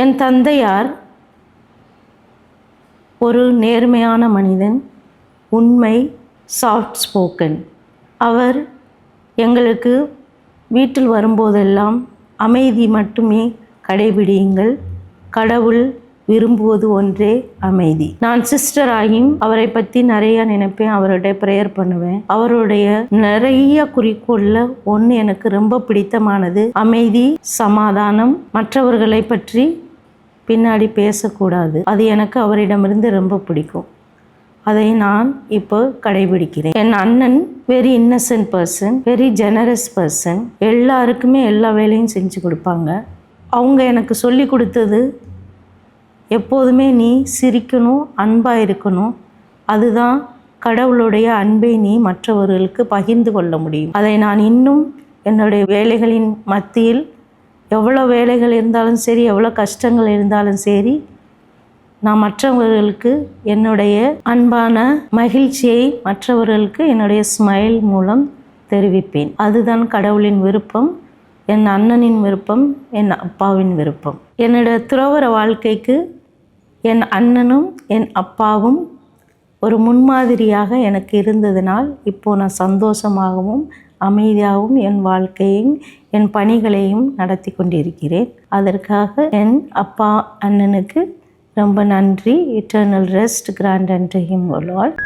என் தந்தையார் ஒரு நேர்மையான மனிதன் உண்மை சாஃப்ட் ஸ்போக்கன் அவர் எங்களுக்கு வீட்டில் வரும்போதெல்லாம் அமைதி மட்டுமே கடைபிடியுங்கள். கடவுள் விரும்புவது ஒன்றே அமைதி. நான் சிஸ்டர் ஆகியும் அவரை பற்றி நிறைய நினைப்பேன் அவருடைய ப்ரேயர் பண்ணுவேன். அவருடைய நிறைய குறிக்கோளில் ஒன்று எனக்கு ரொம்ப பிடித்தமானது அமைதி சமாதானம். மற்றவர்களை பற்றி பின்னாடி பேசக்கூடாது. அது எனக்கு அவரிடமிருந்து ரொம்ப பிடிக்கும். அதை நான் இப்போ கடைபிடிக்கிறேன். என் அண்ணன் very innocent person very generous person எல்லாருக்குமே எல்லா வேலையும் செஞ்சு கொடுப்பாங்க. அவங்க எனக்கு சொல்லி கொடுத்தது எப்போதுமே நீ சிரிக்கணும் அன்பாக இருக்கணும். அதுதான் கடவுளுடைய அன்பை நீ மற்றவர்களுக்கு பகிர்ந்து கொள்ள முடியும். அதை நான் இன்னும் என்னுடைய வேலைகளின் மத்தியில் எவ்வளோ வேலைகள் இருந்தாலும் சரி எவ்வளோ கஷ்டங்கள் இருந்தாலும் சரி நான் மற்றவர்களுக்கு என்னுடைய அன்பான மகிழ்ச்சியை மற்றவர்களுக்கு என்னுடைய ஸ்மைல் மூலம் தெரிவிப்பேன். அதுதான் கடவுளின் விருப்பம் என் அண்ணனின் விருப்பம் என் அப்பாவின் விருப்பம். என்னோட துறவர வாழ்க்கைக்கு என் அண்ணனும் என் அப்பாவும் ஒரு முன்மாதிரியாக எனக்கு இருந்ததினால் இப்போது நான் சந்தோஷமாகவும் அமைதியாகவும் என் வாழ்க்கையும் என் பணிகளையும் நடத்தி கொண்டிருக்கிறேன். அதற்காக என் அப்பா அண்ணனுக்கு ரொம்ப நன்றி. Eternal rest grant and him lord